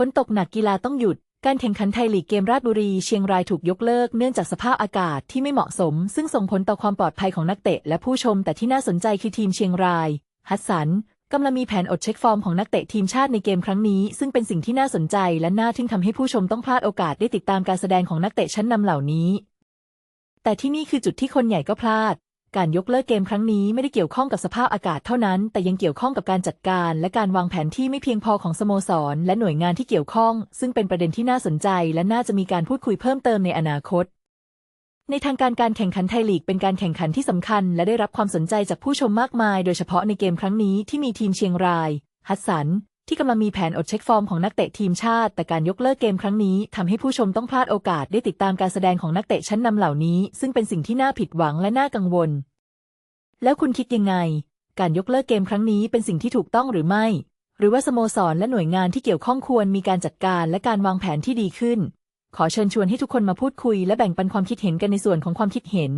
ฝนตกหนักกีฬาต้องหยุด การแข่งขันไทยลีกเกมราชบุรี เชียงรายถูกยกเลิกเนื่องจากสภาพอากาศที่ไม่เหมาะสม ซึ่งส่งผลต่อความปลอดภัยของนักเตะ และผู้ชมแต่ที่น่าสนใจคือทีมเชียงราย ฮัสสันกำลังมีแผนอดเช็คฟอร์มของนักเตะทีมชาติในเกมครั้งนี้ ซึ่งเป็นสิ่งที่น่าสนใจและน่าทึ่งทำให้ผู้ชมต้องพลาดโอกาสได้ติดตามการแสดงของนักเตะชั้นนำเหล่านี้ แต่ที่นี่คือจุดที่คนใหญ่ก็พลาด การยกเลิกเกมครั้งนี้ไม่ได้เกี่ยวข้องกับสภาพอากาศเท่านั้น แต่ยังเกี่ยวข้องกับการจัดการ และการวางแผนที่ไม่เพียงพอของสโมสร และหน่วยงานที่เกี่ยวข้อง ซึ่งเป็นประเด็นที่น่าสนใจ และน่าจะมีการพูดคุยเพิ่มเติมในอนาคต ในทางการการแข่งขันไทยลีกเป็นการแข่งขันที่สำคัญ และได้รับความสนใจจากผู้ชมมากมาย โดยเฉพาะในเกมครั้งนี้ที่มีทีมเชียงราย ฮัสสันที่กำลังมีแผนอดเช็คฟอร์มของนักเตะทีมชาติ แต่การยกเลิกเกมครั้งนี้ทำให้ผู้ชมต้องพลาดโอกาสได้ติดตามการแสดงของนักเตะชั้นนำเหล่านี้ ซึ่งเป็นสิ่งที่น่าผิดหวังและน่ากังวล แล้วคุณคิดยังไง การยกเลิกเกมครั้งนี้เป็นสิ่งที่ถูกต้องหรือไม่ หรือว่าสโมสรและหน่วยงานที่เกี่ยวข้องควรมีการจัดการและการวางแผนที่ดีขึ้น ขอเชิญชวนให้ทุกคนมาพูดคุยและแบ่งปันความคิดเห็นกันในส่วนของความคิดเห็น